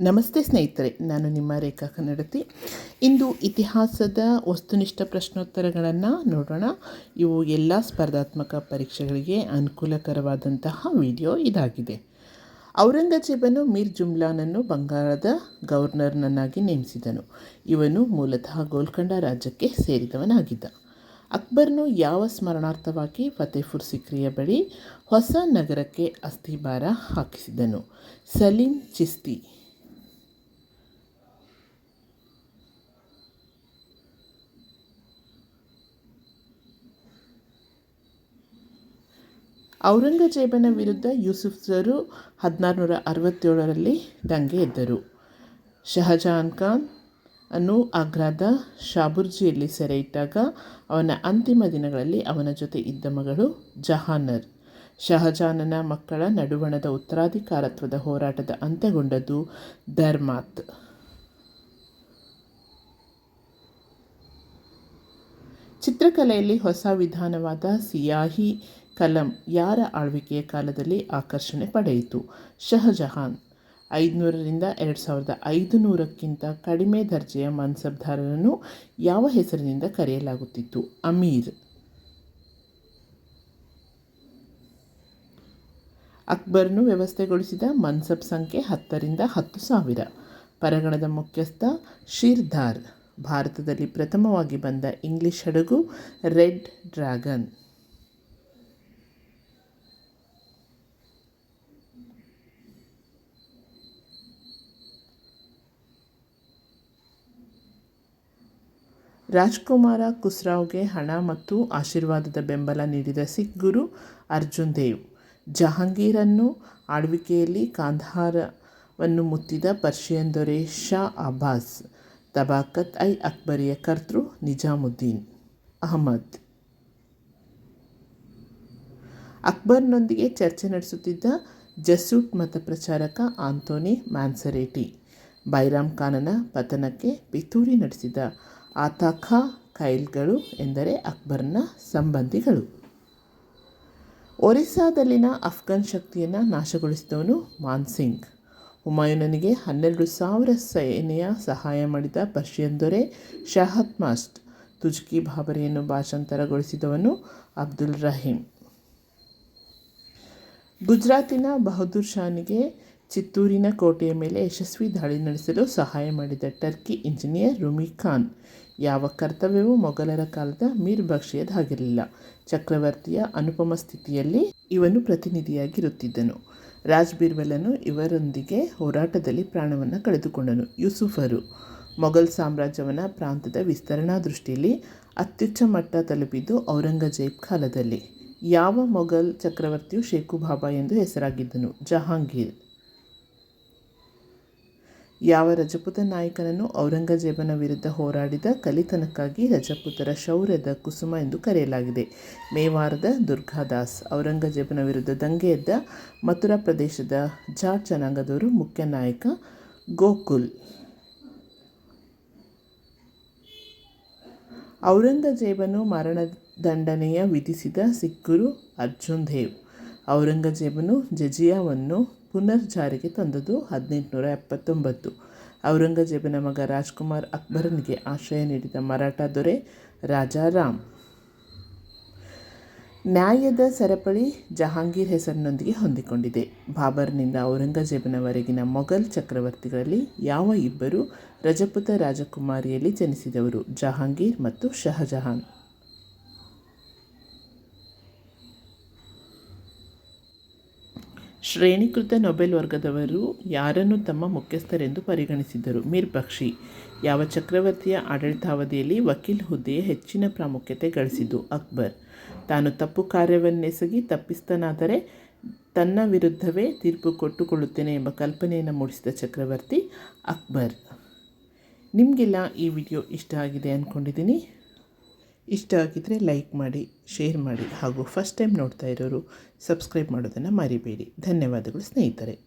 ನಮಸ್ತೆ ಸ್ನೇಹಿತರೆ, ನಾನು ನಿಮ್ಮ ರೇಖಾ ಕನ್ನಡತಿ. ಇಂದು ಇತಿಹಾಸದ ವಸ್ತುನಿಷ್ಠ ಪ್ರಶ್ನೋತ್ತರಗಳನ್ನು ನೋಡೋಣ. ಇವು ಎಲ್ಲ ಸ್ಪರ್ಧಾತ್ಮಕ ಪರೀಕ್ಷೆಗಳಿಗೆ ಅನುಕೂಲಕರವಾದಂತಹ ವಿಡಿಯೋ ಇದಾಗಿದೆ. ಔರಂಗಜೇಬನು ಮೀರ್ ಜುಮ್ಲಾನನ್ನು ಬಂಗಾಳದ ಗವರ್ನರ್ನನ್ನಾಗಿ ನೇಮಿಸಿದನು. ಇವನು ಮೂಲತಃ ಗೋಲ್ಕಂಡ ರಾಜ್ಯಕ್ಕೆ ಸೇರಿದವನಾಗಿದ್ದ. ಅಕ್ಬರ್ನು ಯಾವ ಸ್ಮರಣಾರ್ಥವಾಗಿ ಫತೇಪುರ್ ಸಿಕ್ರಿಯ ಬಳಿ ಹೊಸ ನಗರಕ್ಕೆ ಅಸ್ಥಿಭಾರ ಹಾಕಿಸಿದನು. ಸಲೀಂ ಚಿಸ್ತಿ ಔರಂಗಜೇಬನ ವಿರುದ್ಧ ಯೂಸುಫ್ಸರು ಹದಿನಾರು ನೂರ ಅರವತ್ತೇಳರಲ್ಲಿ ದಂಗೆ ಎದ್ದರು. ಶಹಜಹಾನ್ ಖಾನ್ ಅನ್ನು ಆಗ್ರಾದ ಶಾಬುರ್ಜಿಯಲ್ಲಿ ಸೆರೆ ಇಟ್ಟಾಗ ಅವನ ಅಂತಿಮ ದಿನಗಳಲ್ಲಿ ಅವನ ಜೊತೆ ಇದ್ದ ಮಗಳು ಜಹಾನರ್. ಶಹಜಾನನ ಮಕ್ಕಳ ನಡುವಣದ ಉತ್ತರಾಧಿಕಾರತ್ವದ ಹೋರಾಟದ ಅಂತ್ಯಗೊಂಡದ್ದು ಧರ್ಮಾತ್. ಚಿತ್ರಕಲೆಯಲ್ಲಿ ಹೊಸ ವಿಧಾನವಾದ ಸಿಯಾಹಿ ಕಲಂ ಯಾರ ಆಳ್ವಿಕೆಯ ಕಾಲದಲ್ಲಿ ಆಕರ್ಷಣೆ ಪಡೆಯಿತು? ಶಹಜಹಾನ್ ಐದುನೂರರಿಂದ ಎರಡು ಸಾವಿರದ ಐದು ನೂರಕ್ಕಿಂತ ಕಡಿಮೆ ದರ್ಜೆಯ ಮನ್ಸಬ್ದಾರರನ್ನು ಯಾವ ಹೆಸರಿನಿಂದ ಕರೆಯಲಾಗುತ್ತಿತ್ತು? ಅಮೀರ್. ಅಕ್ಬರ್ನು ವ್ಯವಸ್ಥೆಗೊಳಿಸಿದ ಮನ್ಸಬ್ ಸಂಖ್ಯೆ ಹತ್ತರಿಂದ ಹತ್ತು ಸಾವಿರ. ಪರಗಣದ ಮುಖ್ಯಸ್ಥ ಶಿರ್ಧಾರ್ ಭಾರತದಲ್ಲಿ ಪ್ರಥಮವಾಗಿ ಬಂದ ಇಂಗ್ಲಿಷ್ ಹಡಗು ರೆಡ್ ಡ್ರ್ಯಾಗನ್. ರಾಜ್ಕುಮಾರ ಖುಸ್ರಾವ್ಗೆ ಹಣ ಮತ್ತು ಆಶೀರ್ವಾದದ ಬೆಂಬಲ ನೀಡಿದ ಸಿಖ್ ಗುರು ಅರ್ಜುನ್ ದೇವ್. ಜಹಾಂಗೀರನ್ನು ಆಳ್ವಿಕೆಯಲ್ಲಿ ಕಾಂಧಾರವನ್ನು ಮುತ್ತಿದ ಪರ್ಷಿಯನ್ ದೊರೆ ಶಾ ಅಬ್ಬಾಸ್, ತಬಾಕತ್ ಐ ಅಕ್ಬರಿಯ ಕರ್ತೃ ನಿಜಾಮುದ್ದೀನ್ ಅಹಮದ್. ಅಕ್ಬರ್ನೊಂದಿಗೆ ಚರ್ಚೆ ನಡೆಸುತ್ತಿದ್ದ ಜಸೂಟ್ ಮತ ಪ್ರಚಾರಕ ಆಂಥೋನಿ ಮ್ಯಾನ್ಸರೇಟಿ, ಬೈರಾಮ್ ಖಾನನ ಪತನಕ್ಕೆ ಪಿತೂರಿ ನಡೆಸಿದ ಆತಾಖಾ ಖೈಲ್ಗಳು ಎಂದರೆ ಅಕ್ಬರ್ನ ಸಂಬಂಧಿಗಳು. ಒರಿಸ್ಸಾದಲ್ಲಿನ ಅಫ್ಘಾನ್ ಶಕ್ತಿಯನ್ನು ನಾಶಗೊಳಿಸಿದವನು ಮಾನ್ಸಿಂಗ್. ಹುಮಾಯೂನನಿಗೆ ಹನ್ನೆರಡು ಸಾವಿರ ಸೇನೆಯ ಸಹಾಯ ಮಾಡಿದ ಪರ್ಷಿಯನ್ ದೊರೆ ಶಹತ್ ಮಾಸ್ಟ್, ತುಜ್ಕಿ ಬಾಬರಿಯನ್ನು ಭಾಷಾಂತರಗೊಳಿಸಿದವನು ಅಬ್ದುಲ್ ರಹೀಂ. ಗುಜರಾತಿನ ಬಹದ್ದೂರ್ ಶಾನಿಗೆ ಚಿತ್ತೂರಿನ ಕೋಟೆಯ ಮೇಲೆ ಯಶಸ್ವಿ ದಾಳಿ ನಡೆಸಲು ಸಹಾಯ ಮಾಡಿದ ಟರ್ಕಿ ಇಂಜಿನಿಯರ್ ರುಮಿ ಖಾನ್. ಯಾವ ಕರ್ತವ್ಯವೂ ಮೊಘಲರ ಕಾಲದ ಮೀರ್ ಬಕ್ಷಿಯದಾಗಿರಲಿಲ್ಲ ಚಕ್ರವರ್ತಿಯ ಅನುಪಮ ಸ್ಥಿತಿಯಲ್ಲಿ ಇವನು ಪ್ರತಿನಿಧಿಯಾಗಿರುತ್ತಿದ್ದನು. ರಾಜ್ ಬೀರ್ಬಲನು ಇವರೊಂದಿಗೆ ಹೋರಾಟದಲ್ಲಿ ಪ್ರಾಣವನ್ನು ಕಳೆದುಕೊಂಡನು. ಯೂಸುಫರು ಮೊಘಲ್ ಸಾಮ್ರಾಜ್ಯವನ ಪ್ರಾಂತದ ವಿಸ್ತರಣಾ ದೃಷ್ಟಿಯಲ್ಲಿ ಅತ್ಯುಚ್ಚ ಮಟ್ಟ ತಲುಪಿದ್ದು ಔರಂಗಜೇಬ್ ಕಾಲದಲ್ಲಿ. ಯಾವ ಮೊಘಲ್ ಚಕ್ರವರ್ತಿಯು ಶೇಖು ಬಾಬಾ ಎಂದು ಹೆಸರಾಗಿದ್ದನು? ಜಹಾಂಗೀರ್. ಯಾವ ರಜಪೂತ ನಾಯಕನನ್ನು ಔರಂಗಜೇಬನ ವಿರುದ್ಧ ಹೋರಾಡಿದ ಕಲಿತನಕ್ಕಾಗಿ ರಜಪೂತರ ಶೌರ್ಯದ ಕುಸುಮ ಎಂದು ಕರೆಯಲಾಗಿದೆ. ಮೇವಾರದ ದುರ್ಗಾದಾಸ್ ಔರಂಗಜೇಬನ ವಿರುದ್ಧ ದಂಗೆ ಎದ್ದ ಮಥುರಾ ಪ್ರದೇಶದ ಜಾಟ್ ಜನಾಂಗದವರು ಮುಖ್ಯ ನಾಯಕ ಗೋಕುಲ್. ಔರಂಗಜೇಬನು ಮರಣದಂಡನೆಯ ವಿಧಿಸಿದ ಸಿಕ್ಕುರು ಅರ್ಜುನ್ ದೇವ್. ಔರಂಗಜೇಬನು ಜಜಿಯಾವನ್ನು ಪುನರ್ ಜಾರಿಗೆ ತಂದದ್ದು ಹದಿನೆಂಟುನೂರ ಎಪ್ಪತ್ತೊಂಬತ್ತು. ಔರಂಗಜೇಬನ ಮಗ ರಾಜ್ಕುಮಾರ್ ಅಕ್ಬರನಿಗೆ ಆಶ್ರಯ ನೀಡಿದ ಮರಾಠ ದೊರೆ ರಾಜಾರಾಮ್ ನ್ಯಾಯದ ಸರಪಳಿ ಜಹಾಂಗೀರ್ ಹೆಸರಿನೊಂದಿಗೆ ಹೊಂದಿಕೊಂಡಿದೆ. ಬಾಬರ್ನಿಂದ ಔರಂಗಜೇಬನವರೆಗಿನ ಮೊಘಲ್ ಚಕ್ರವರ್ತಿಗಳಲ್ಲಿ ಯಾವ ಇಬ್ಬರು ರಜಪುತ ರಾಜಕುಮಾರಿಯಲ್ಲಿ ಜನಿಸಿದವರು? ಜಹಾಂಗೀರ್ ಮತ್ತು ಶಹಜಹಾನ್. ಶ್ರೇಣೀಕೃತ ನೊಬೆಲ್ ವರ್ಗದವರು ಯಾರನ್ನು ತಮ್ಮ ಮುಖ್ಯಸ್ಥರೆಂದು ಪರಿಗಣಿಸಿದರು ಮೀರ್ ಬಕ್ಷಿ. ಯಾವ ಚಕ್ರವರ್ತಿಯ ಆಡಳಿತಾವಧಿಯಲ್ಲಿ ವಕೀಲ್ ಹುದ್ದೆಯ ಹೆಚ್ಚಿನ ಪ್ರಾಮುಖ್ಯತೆ ಗಳಿಸಿದ್ದು? ಅಕ್ಬರ್. ತಾನು ತಪ್ಪು ಕಾರ್ಯವನ್ನೆಸಗಿ ತಪ್ಪಿಸ್ತನಾದರೆ ತನ್ನ ವಿರುದ್ಧವೇ ತೀರ್ಪು ಕೊಟ್ಟುಕೊಳ್ಳುತ್ತೇನೆ ಎಂಬ ಕಲ್ಪನೆಯನ್ನು ಮೂಡಿಸಿದ ಚಕ್ರವರ್ತಿ ಅಕ್ಬರ್. ನಿಮಗೆಲ್ಲ ಈ ವಿಡಿಯೋ ಇಷ್ಟ ಆಗಿದೆ ಅಂದ್ಕೊಂಡಿದ್ದೀನಿ ಇಷ್ಟ ಆಗಿದ್ದರೆ ಲೈಕ್ ಮಾಡಿ, ಶೇರ್ ಮಾಡಿ ಹಾಗೂ ಫಸ್ಟ್ ಟೈಮ್ ನೋಡ್ತಾ ಇರೋರು ಸಬ್ಸ್ಕ್ರೈಬ್ ಮಾಡೋದನ್ನು ಮರಿಬೇಡಿ. ಧನ್ಯವಾದಗಳು ಸ್ನೇಹಿತರೆ.